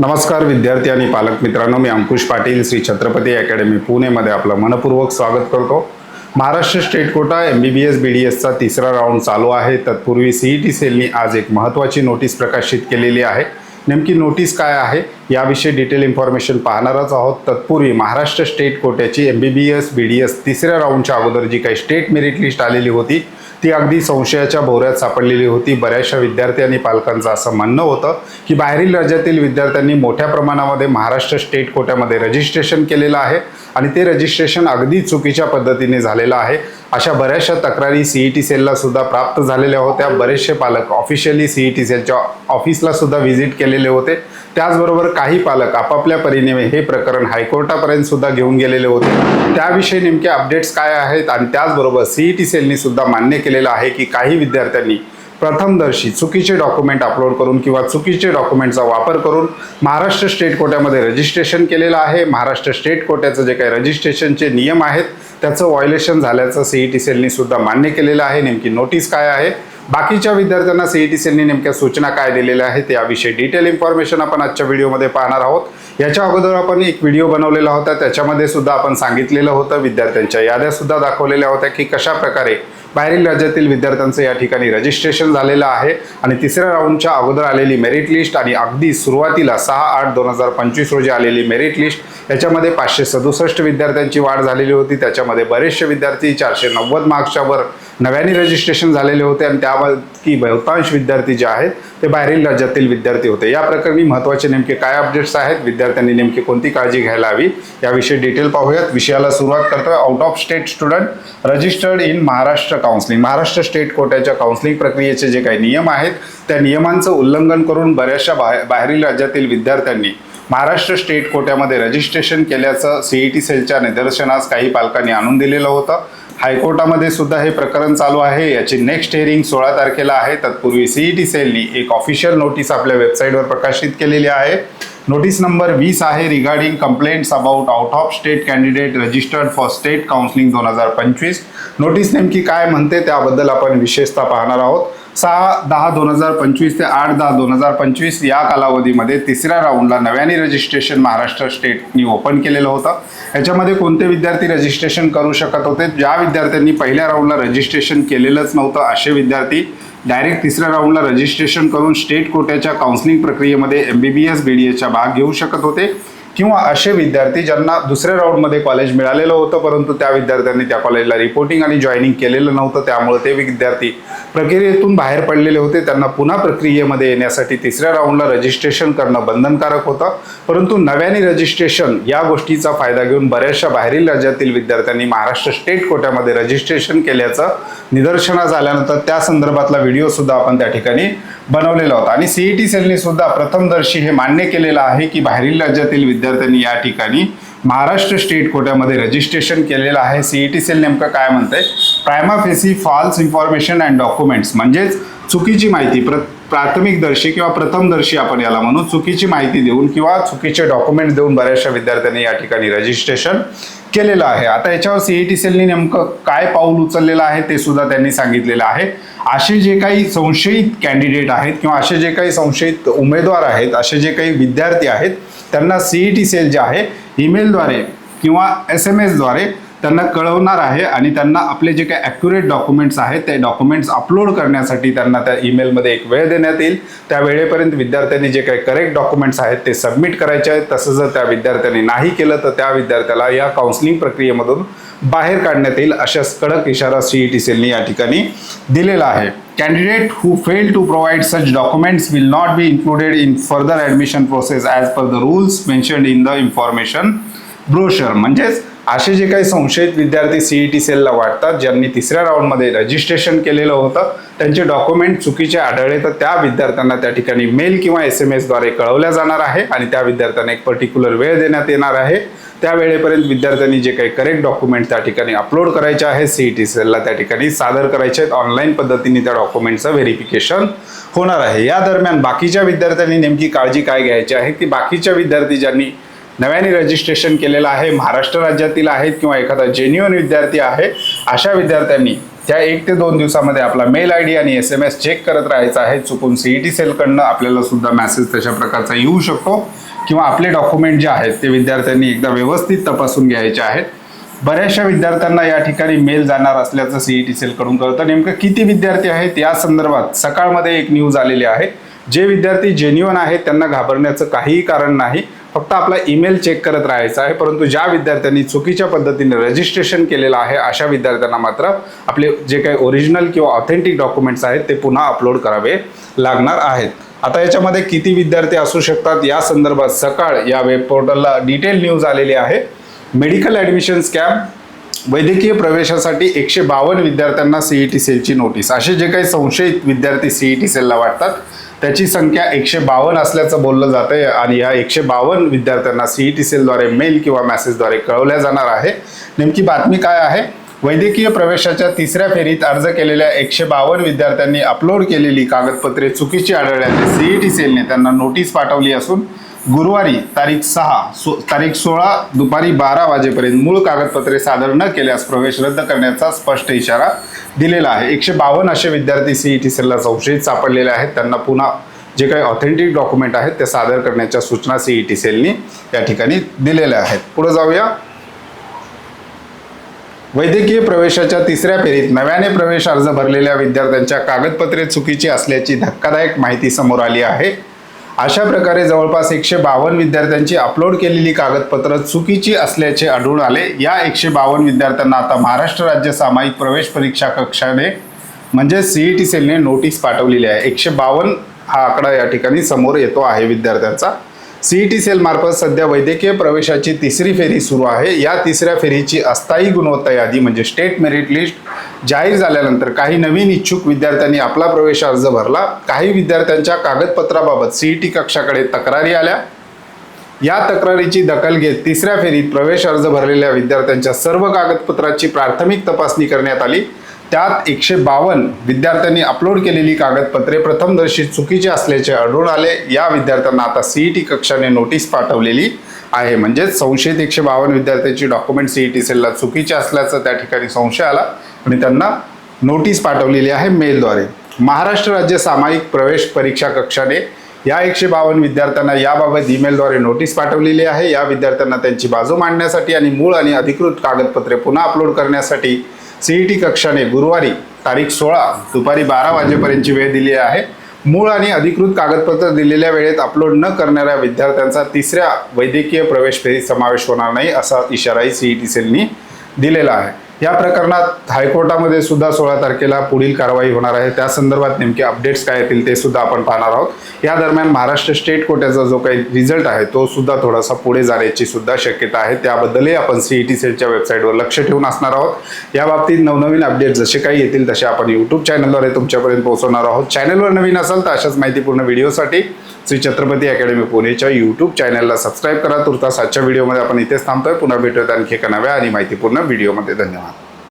नमस्कार विद्यार्थी आणि पालक मित्रांनो मी अंकुश पाटील श्री छत्रपती अकॅडमी पुणेमध्ये आपलं मनपूर्वक स्वागत करतो. Maharashtra state quota M B B S B D एसचा तिसरा राऊंड चालू आहे. तत्पूर्वी सी ई टी सेलनी आज एक महत्त्वाची नोटीस प्रकाशित केलेली आहे. नेमकी नोटीस काय आहे याविषयी डिटेल इन्फॉर्मेशन पाहणारच आहोत. तत्पूर्वी Maharashtra state कोट्याची M B B S B D S तिसऱ्या राऊंडच्या अगोदर जी काही स्टेट मेरिट लिस्ट आलेली होती ती अगदी संशयाच्या भोवऱ्यात सापडलेली होती. बऱ्याचशा विद्यार्थी आणि पालकांचं असं म्हणणं होतं की बाहेरील राज्यातील विद्यार्थ्यांनी मोठ्या प्रमाणामध्ये महाराष्ट्र स्टेट कोट्यामध्ये रजिस्ट्रेशन केलेलं आहे. आणि ते रजिस्ट्रेशन अगदी चुकीच्या पद्धतीने झालेलं आहे. अशा बऱ्याचशा तक्रारी सी ई टी सेलला सुद्धा प्राप्त झालेल्या होत्या. बरेचसे पालक ऑफिशियली सी ई टी सेलच्या ऑफिसला सुद्धा व्हिजिट केलेले होते. त्याचबरोबर काही पालक आपापल्या परीने हे प्रकरण हायकोर्टापर्यंत सुद्धा घेऊन गेलेले होते. त्याविषयी नेमके अपडेट्स काय आहेत? आणि त्याचबरोबर सी ई टी सेलनी सुद्धा मान्य केलेलं आहे की काही विद्यार्थ्यांनी प्रथमदर्शी चुकीचे डॉक्युमेंट अपलोड करून किंवा चुकीचे डॉक्युमेंटचा वापर करून महाराष्ट्र स्टेट कोट्यामध्ये रजिस्ट्रेशन केलेलं आहे. महाराष्ट्र स्टेट कोट्याचं जे काही रजिस्ट्रेशनचे नियम आहेत त्याचं व्हायोलेशन झाल्याचं सी ई टी सेलनी सुद्धा मान्य केलेलं आहे. नेमकी नोटीस काय आहे? बाकीच्या विद्यार्थ्यांना सी ई टी सेलनी नेमक्या सूचना काय दिलेल्या आहेत याविषयी डिटेल इन्फॉर्मेशन आपण आजच्या व्हिडिओमध्ये पाहणार आहोत. याच्या अगोदर आपण एक व्हिडिओ बनवलेला होता त्याच्यामध्ये सुद्धा आपण सांगितलेलं होतं विद्यार्थ्यांच्या याद्या सुद्धा दाखवलेल्या होत्या की कशा प्रकारे बाहेरील राज्यातील विद्यार्थ्यांचं या ठिकाणी रजिस्ट्रेशन झालेलं आहे. आणि तिसऱ्या राऊंडच्या अगोदर आलेली मेरिट लिस्ट आणि अगदी सुरुवातीला सहा आठ दोन हजार पंचवीस रोजी आलेली मेरिट लिस्ट याच्यामध्ये पाचशे सदुसष्ट विद्यार्थ्यांची वाढ झालेली होती. त्याच्यामध्ये बरेचसे विद्यार्थी चारशे नव्वद मार्क्सच्या वर नव्याने रजिस्ट्रेशन झालेले होते आणि त्यापैकी बहुतांश विद्यार्थी जे आहेत ते बाहेरील राज्यातील विद्यार्थी होते. या प्रकरणी महत्त्वाचे नेमके काय अपडेट्स आहेत? विद्यार्थ्यांनी नेमकी कोणती काळजी घ्यायला हवी? याविषयी डिटेल पाहूयात. विषयाला सुरुवात करतोय. Out of state student registered in Maharashtra counselling Maharashtra state कोट्याच्या counselling प्रक्रियेचे जे काही नियम आहेत त्या नियमांचं उल्लंघन करून बऱ्याचशा बाहेर बाहेरील राज्यातील विद्यार्थ्यांनी महाराष्ट्र स्टेट कोट्यामध्ये रजिस्ट्रेशन केल्याचं सी ई टी सेलच्या निदर्शनास काही पालकांनी आणून दिलेलं होतं. हायकोर्टामध्ये सुद्धा हे प्रकरण चालू आहे. याची नेक्स्ट हिअरिंग सोळा तारखेला आहे. तत्पूर्वी सी ई टी सेलनी एक ऑफिशियल नोटीस आपल्या वेबसाईटवर प्रकाशित केलेली आहे. नोटीस नंबर वीस आहे regarding complaints about out of state candidate registered for state counselling दोन हजार पंचवीस. नोटीस नेमकी काय म्हणते त्याबद्दल आपण विशेषतः पाहणार आहोत. सहा दहा दोन हजार पंचवीस ते आठ दहा दोन हजार पंचवीस या कालावधीमध्ये तिसऱ्या राऊंडला नव्याने रजिस्ट्रेशन महाराष्ट्र स्टेटनी ओपन केलेलं होतं. याच्यामध्ये कोणते विद्यार्थी रजिस्ट्रेशन करू शकत होते? ज्या विद्यार्थ्यांनी पहिल्या राऊंडला रजिस्ट्रेशन केलेलंच नव्हतं असे विद्यार्थी डायरेक्ट तिसऱ्या राऊंडला रजिस्ट्रेशन करून स्टेट कोट्याच्या काउन्सिलिंग प्रक्रियेमध्ये M B B S B D एसचा भाग घेऊ शकत होते. किंवा असे विद्यार्थी ज्यांना दुसऱ्या राऊंडमध्ये कॉलेज मिळालेलं होतं परंतु त्या विद्यार्थ्यांनी त्या कॉलेजला रिपोर्टिंग आणि जॉईनिंग केलेलं नव्हतं त्यामुळे ते विद्यार्थी प्रक्रियेतून बाहेर पडलेले होते. त्यांना पुन्हा प्रक्रियेमध्ये येण्यासाठी तिसऱ्या राऊंडला रजिस्ट्रेशन करणं बंधनकारक होतं. परंतु नव्याने रजिस्ट्रेशन या गोष्टीचा फायदा घेऊन बऱ्याचशा बाहेरील राज्यातील विद्यार्थ्यांनी महाराष्ट्र स्टेट कोट्यामध्ये रजिस्ट्रेशन केल्याचं निदर्शनास आल्यानंतर त्या संदर्भातला व्हिडिओ सुद्धा आपण त्या ठिकाणी बनवलेला होता. आणि सीईटी सेलने सुद्धा प्रथमदर्शी हे मान्य केलेलं आहे की बाहेरील राज्यातील विद्यार्थी विद्यार्थ्यांनी या ठिकाणी महाराष्ट्र स्टेट कोट्यामध्ये रजिस्ट्रेशन केलेलं आहे. सीईटी सेल नेमकं काय म्हणतंय? Prima facie false information and documents म्हणजेच चुकीची माहिती प्र प्राथमिकदर्शी किंवा प्रथमदर्शी आपण याला म्हणू चुकीची माहिती देऊन किंवा चुकीचे डॉक्युमेंट देऊन बऱ्याचशा विद्यार्थ्यांनी या ठिकाणी रजिस्ट्रेशन केलेलं आहे. आता याच्यावर सीई टी सेलनी नेमकं काय पाऊल उचललेलं आहे ते सुद्धा त्यांनी सांगितलेलं आहे. असे जे काही संशयित कॅन्डिडेट आहेत किंवा असे जे काही संशयित उमेदवार आहेत असे जे काही विद्यार्थी आहेत त्यांना सीई टी सेल जे आहे ईमेलद्वारे किंवा एस एम एसद्वारे त्यांना कळवणार आहे आणि त्यांना आपले जे काही ॲक्युरेट डॉक्युमेंट्स आहेत ते डॉक्युमेंट्स अपलोड करण्यासाठी त्यांना त्या ईमेलमध्ये एक वेळ देण्यात येईल. त्या वेळेपर्यंत विद्यार्थ्यांनी जे काही करेक्ट डॉक्युमेंट्स आहेत ते सबमिट करायचे आहेत. तसं जर त्या विद्यार्थ्यांनी नाही केलं तर त्या विद्यार्थ्याला या काउन्सिलिंग प्रक्रियेमधून बाहेर काढण्यात येईल अशा कडक इशारा सी ई टी सेलनी या ठिकाणी दिलेला आहे. candidate who fail to provide such documents will not be included in further admission process as per the rules mentioned in the information brochure म्हणजेच असे जे काही संशयित विद्यार्थी सीईटी सेलला वाटतात ज्यांनी तिसऱ्या राऊंडमध्ये रजिस्ट्रेशन केलेलं होतं त्यांचे डॉक्युमेंट चुकीचे आढळले तर त्या विद्यार्थ्यांना त्या ठिकाणी मेल किंवा एस एम एसद्वारे कळवल्या जाणार आहे आणि त्या विद्यार्थ्यांना एक पर्टिक्युलर वेळ देण्यात येणार आहे. त्या वेळेपर्यंत विद्यार्थ्यांनी जे काही करेक्ट डॉक्युमेंट त्या ठिकाणी अपलोड करायचे आहे सीईटी सेलला त्या ठिकाणी सादर करायचे आहेत. ऑनलाईन पद्धतीने त्या डॉक्युमेंटचं व्हेरिफिकेशन होणार आहे. या दरम्यान बाकीच्या विद्यार्थ्यांनी नेमकी काळजी काय घ्यायची आहे की बाकीच्या विद्यार्थी ज्यांनी नव्याने रजिस्ट्रेशन केलेलं आहे महाराष्ट्र राज्यातील आहेत किंवा एखादा जेन्युअन विद्यार्थी आहे अशा विद्यार्थ्यांनी त्या एक ते दोन दिवसामध्ये आपला मेल आय डी आणि एस एम एस चेक करत राहायचा आहे. चुकून सीईटी सेलकडनं आपल्याला सुद्धा मॅसेज तशा प्रकारचा येऊ शकतो. किंवा आपले डॉक्युमेंट जे आहेत ते विद्यार्थ्यांनी एकदा व्यवस्थित तपासून घ्यायचे आहेत. बऱ्याचशा विद्यार्थ्यांना या ठिकाणी मेल जाणार असल्याचं सीईटी सेलकडून कळतं. नेमकं किती विद्यार्थी आहेत? या संदर्भात सकाळमध्ये एक न्यूज आलेली आहे. जे विद्यार्थी जेन्युअन आहेत त्यांना घाबरण्याचं काहीही कारण नाही. फक्त आपला ईमेल चेक करत राहायचा आहे परंतु ज्या विद्यार्थ्यांनी चुकीच्या पद्धतीने रजिस्ट्रेशन केलेलं आहे अशा विद्यार्थ्यांना मात्र आपले जे काही ओरिजिनल किंवा ऑथेंटिक डॉक्युमेंट्स आहेत ते पुन्हा अपलोड करावे लागणार आहेत. आता याच्यामध्ये किती विद्यार्थी असू शकतात? या संदर्भात सकाळ या वेब पोर्टलला डिटेल न्यूज आलेली आहे. मेडिकल ॲडमिशन स्कॅम वैद्यकीय प्रवेशासाठी एकशे बावन्न विद्यार्थ्यांना सीईटी सेलची नोटीस असे जे काही संशयित विद्यार्थी सीईटी सेलला वाटतात त्याची संख्या एकशे बावन्न असल्याचं बोललं जात आहे आणि या एकशे बावन्न विद्यार्थ्यांना सीईटी सेलद्वारे मेल किंवा मेसेजद्वारे कळवल्या जाणार आहे. नेमकी बातमी काय आहे? वैद्यकीय प्रवेशाच्या तिसऱ्या फेरीत अर्ज केलेल्या एकशे बावन्न विद्यार्थ्यांनी अपलोड केलेली कागदपत्रे चुकीची आढळल्याने सीईटी सेलने त्यांना नोटीस पाठवली असून गुरुवारी तारीख सहा सो तारीख सोळा दुपारी बारा वाजेपर्यंत मूळ कागदपत्रे सादर न केल्यास प्रवेश रद्द करण्याचा स्पष्ट इशारा दिलेला आहे. एकशे बावन्न असे विद्यार्थी सीईटी सेलला संशयित सापडलेले आहेत. त्यांना पुन्हा जे काही ऑथेंटिक डॉक्युमेंट आहेत ते सादर करण्याच्या सूचना सीईटी सेलनी या ठिकाणी दिलेल्या आहेत. पुढे जाऊया. वैद्यकीय प्रवेशाच्या तिसऱ्या फेरीत नव्याने प्रवेश अर्ज भरलेल्या विद्यार्थ्यांच्या कागदपत्रे चुकीची असल्याची धक्कादायक माहिती समोर आली आहे. अशा प्रकारे जवळपास एकशे बावन्न विद्यार्थ्यांची अपलोड केलेली कागदपत्र चुकीची असल्याचे आढळून आले. या एकशे बावन्न विद्यार्थ्यांना आता महाराष्ट्र राज्य सामायिक प्रवेश परीक्षा कक्षाने म्हणजे सीईटी सेलने नोटीस पाठवलेली आहे. एकशे बावन्न हा आकडा या ठिकाणी समोर येतो आहे विद्यार्थ्यांचा. सीईटी टी सेलमार्फत सध्या वैद्यकीय प्रवेशाची तिसरी फेरी सुरू आहे. या तिसऱ्या फेरीची अस्थायी गुणवत्ता यादी म्हणजे स्टेट मेरिट लिस्ट जाहीर झाल्यानंतर काही नवीन इच्छुक विद्यार्थ्यांनी आपला प्रवेश अर्ज भरला. काही विद्यार्थ्यांच्या कागदपत्राबाबत सीईटी कक्षाकडे तक्रारी आल्या. या तक्रारीची दखल घेत तिसऱ्या फेरीत प्रवेश अर्ज भरलेल्या विद्यार्थ्यांच्या सर्व कागदपत्राची प्राथमिक तपासणी करण्यात आली. त्यात एकशे बावन्न विद्यार्थ्यांनी अपलोड केलेली कागदपत्रे प्रथमदर्शी चुकीचे असल्याचे आढळून आले. या विद्यार्थ्यांना आता सीईटी कक्षाने नोटीस पाठवलेली आहे. म्हणजेच संशयित एकशे बावन्न विद्यार्थ्यांची डॉक्युमेंट सीईटी सेलला चुकीचे असल्याचा त्या ठिकाणी संशय आला. आणि त्यांना नोटीस पाठवलेली आहे मेलद्वारे महाराष्ट्र राज्य सामायिक प्रवेश परीक्षा कक्षाने या एकशे बावन्न विद्यार्थ्यांना याबाबत ईमेलद्वारे नोटीस पाठवलेली आहे. या विद्यार्थ्यांना त्यांची बाजू मांडण्यासाठी आणि मूळ आणि अधिकृत कागदपत्रे पुन्हा अपलोड करण्यासाठी सीईटी कक्षाने गुरुवारी तारीख सोळा दुपारी बारा वाजेपर्यंतची वेळ दिली आहे. मूळ आणि अधिकृत कागदपत्र दिलेल्या वेळेत अपलोड न करणाऱ्या विद्यार्थ्यांचा तिसऱ्या वैद्यकीय प्रवेश फेरीत समावेश होणार नाही असा इशाराही सीईटी सेलनी दिलेला आहे. या प्रकरणात हायकोर्टामध्ये सुद्धा सोळा तारखेला पुढील कारवाई होणार आहे. त्या संदर्भात नेमके अपडेट्स काय येतील ते सुद्धा आपण पाहणार आहोत. या दरम्यान महाराष्ट्र स्टेट कोट्याचा जो काही रिझल्ट आहे तो सुद्धा थोडासा पुढे जाण्याची सुद्धा शक्यता आहे. त्याबद्दलही आपण सीईटी सेटच्या वेबसाईटवर लक्ष ठेवून असणार आहोत. या बाबतीत नवनवीन अपडेट जसे काही येतील तसे आपण यूट्यूब चॅनलद्वारे तुमच्यापर्यंत पोहोचवणार आहोत. चॅनलवर नवीन असाल तर अशाच माहितीपूर्ण व्हिडिओसाठी श्री छत्रपती अकॅडमी पुणेच्या यूट्यूब चॅनलला सबस्क्राईब करा. तुर्तास आजच्या व्हिडिओमध्ये आपण इथेच थांबतोय. पुन्हा भेटूयात आणखी एका नव्या आणि माहितीपूर्ण व्हिडिओमध्ये धन्यवाद.